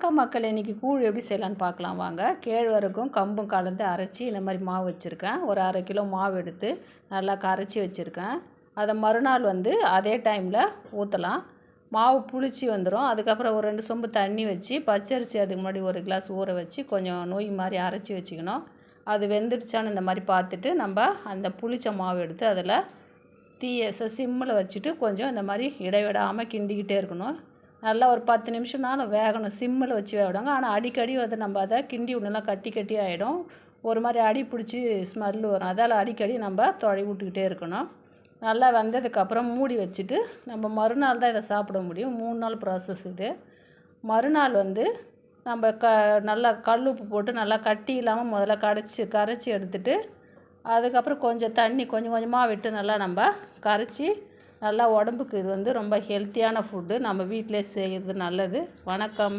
வணக்க மக்கள் இன்றைக்கி கூழ் எப்படி செய்யலான்னு பார்க்கலாம். வாங்க. கேழ்வரகும் கம்பும் கலந்து அரைச்சி இந்த மாதிரி மாவு வச்சுருக்கேன். ஒரு அரை கிலோ மாவு எடுத்து நல்லா கரைச்சி வச்சுருக்கேன். அதை மறுநாள் வந்து அதே டைமில் ஊற்றலாம் மாவு புளிச்சு வந்துடும் அதுக்கப்புறம் ஒரு ரெண்டு சொம்பு தண்ணி வச்சு பச்சரிசி அதுக்கு முன்னாடி ஒரு கிளாஸ் ஊற வச்சு கொஞ்சம் நோய் மாதிரி அரைச்சி வச்சுக்கணும். அது வெந்துடுச்சான்னு இந்த மாதிரி பார்த்துட்டு நம்ம அந்த புளிச்ச மாவு எடுத்து அதில் தீய சிம்மில் வச்சுட்டு கொஞ்சம் இந்த மாதிரி இடைவிடாமல் கிண்டிக்கிட்டே இருக்கணும். நல்லா ஒரு பத்து நிமிஷம்னாலும் வேகணும். சிம்மில் வச்சு வேகணுங்க. ஆனால் அடிக்கடி வந்து நம்ம அதை கிண்டி விடலாம் கட்டி கட்டி ஆகிடும் ஒரு மாதிரி அடி பிடிச்சி ஸ்மெல் வரும். அதால் அடிக்கடி நம்ம தொலை விட்டுக்கிட்டே இருக்கணும். நல்லா வந்ததுக்கப்புறம் மூடி வச்சுட்டு நம்ம மறுநாள் தான் இதை சாப்பிட முடியும். மூணு நாள் ப்ராசஸ் இது. மறுநாள் வந்து நம்ம க நல்லா கல் உப்பு போட்டு நல்லா கட்டி இல்லாமல் முதல்ல கரைச்சி கரைச்சி எடுத்துட்டு அதுக்கப்புறம் கொஞ்சம் தண்ணி கொஞ்சம் கொஞ்சமாக விட்டு நல்லா நம்ம கரைச்சி நல்லா உடம்புக்கு இது வந்து ரொம்ப ஹெல்த்தியான ஃபுட்டு நம்ம வீட்டிலே செய்கிறது நல்லது. வணக்கம்.